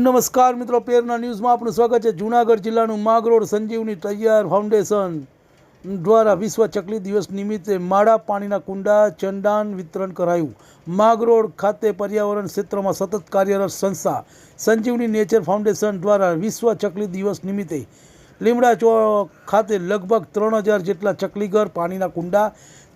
નમસ્કાર મિત્રો, પેરના ન્યૂઝમાં આપનું સ્વાગત છે. જૂનાગઢ જિલ્લાનું માગરોડ સંજીવની તૈયાર ફાઉન્ડેશન દ્વારા વિશ્વ ચકલી દિવસ નિમિત્તે માળા પાણીના કુંડા ચંદાન વિતરણ કરાયું. માગરોડ ખાતે પર્યાવરણ ક્ષેત્રમાં સતત કાર્યરત સંસ્થા સંજીવની નેચર ફાઉન્ડેશન દ્વારા વિશ્વ ચકલી દિવસ નિમિત્તે લીમડા ચોક ખાતે લગભગ ત્રણ હજાર જેટલા ચકલીઘર, પાણીના કુંડા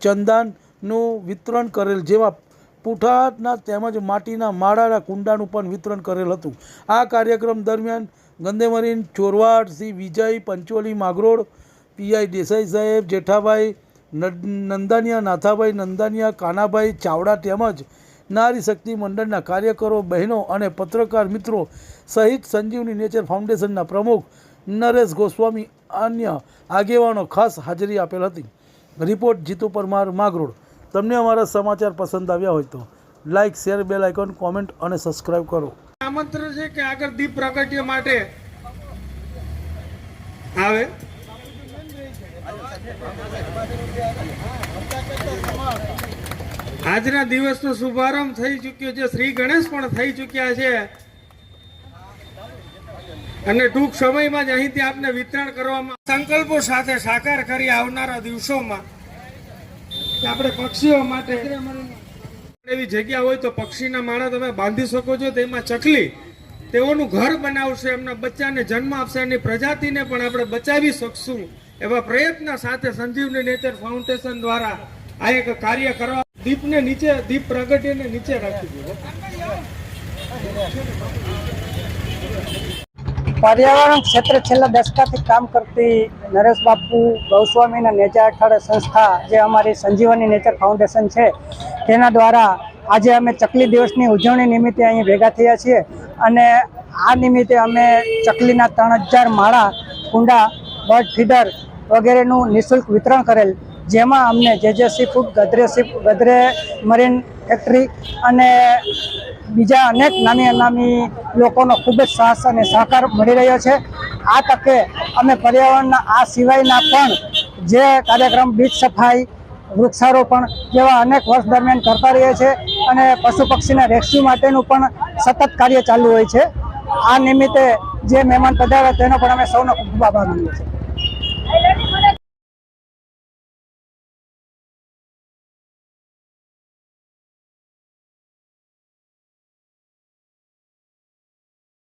ચંદાનનું વિતરણ કરેલ જેમાં પૂઠાના તેમજ માટીના માળાના કુંડાનું પણ વિતરણ કરેલ હતું. આ કાર્યક્રમ દરમિયાન ગંદેમરીન ચોરવાડ શ્રી વિજય, પંચોલી, માગરોળ પીઆઈ દેસાઈ સાહેબ, જેઠાભાઈ, નદ- નંદાનિયા, નાથાભાઈ, નંદાનિયા, કાનાભાઈ, ચાવડા તેમજ નારી શક્તિ મંડળના કાર્યકરો, બહેનો અને પત્રકાર મિત્રો સહિત સંજીવની નેચર ફાઉન્ડેશનના પ્રમુખ નરેશ ગોસ્વામી અન્ય આગેવાનો ખાસ હાજરી આપેલ હતી. રિપોર્ટ જીતુ પરમાર માગરોડ તમને અમારા સમાચાર પસંદ આવ્યા હોય તો like share bell icon comment અને સબસ્ક્રાઇબ કરો. આમંત્રણ છે કે આગળ દીપ પ્રાગટ્ય માટે આવે. આજના દિવસનો શુભારંભ થઈ ચૂક્યો છે. શ્રી ગણેશ પણ થઈ ચૂક્યા છે. અને ટૂંક સમયમાં જ અહીંથી આપને વિતરણ કરવામાં સંકલ્પો સાથે સાકાર કરી આવનારા દિવસોમાં કે આપણે પક્ષીઓ માટે. એવી જગ્યા હોય તો પક્ષીના માળા તમે બાંધી શકો છો તેમાં ચકલી તેઓનું ઘર બનાવશે, એમના બચ્ચાને જન્મ આપશે, એની પ્રજાતિને પણ આપણે બચાવી શકશું એવા પ્રયત્ન સાથે સંજીવની નેચર ફાઉન્ડેશન દ્વારા આ એક કાર્ય કરવા દીપને નીચે, દીપ પ્રગટીને નીચે રાખી દીધો. પર્યાવરણ ક્ષેત્રે છેલ્લા દશકાથી કામ કરતી નરેશ બાપુ ગૌસ્વામીના નેચર હેઠળ સંસ્થા જે અમારી સંજીવની નેચર ફાઉન્ડેશન છે, તેના દ્વારા આજે અમે ચકલી દિવસની ઉજવણી નિમિત્તે અહીં ભેગા થયા છીએ અને આ નિમિત્તે અમે ચકલીના ત્રણ હજાર માળા, કુંડા, બર્ડ ફીડર વગેરેનું નિઃશુલ્ક વિતરણ કરેલ, જેમાં અમને જે sea food Gadre sea Gadre marine factory અને બીજા અનેક નામી અનામી લોકોનો ખૂબ જ સાહસ અને સહકાર મળી રહ્યો છે. આ તકે અમે પર્યાવરણના આ સિવાયના પણ જે કાર્યક્રમ બીચ સફાઈ, વૃક્ષારોપણ જેવા અનેક વર્ષ દરમિયાન કરતા રહીએ છીએ અને પશુ પક્ષીના રેસ્ક્યુ માટેનું પણ સતત કાર્ય ચાલુ હોય છે. આ નિમિત્તે જે મહેમાન પધાર્યા તેનો પણ અમે સૌનો ખૂબ ખૂબ આભાર માનીએ છીએ.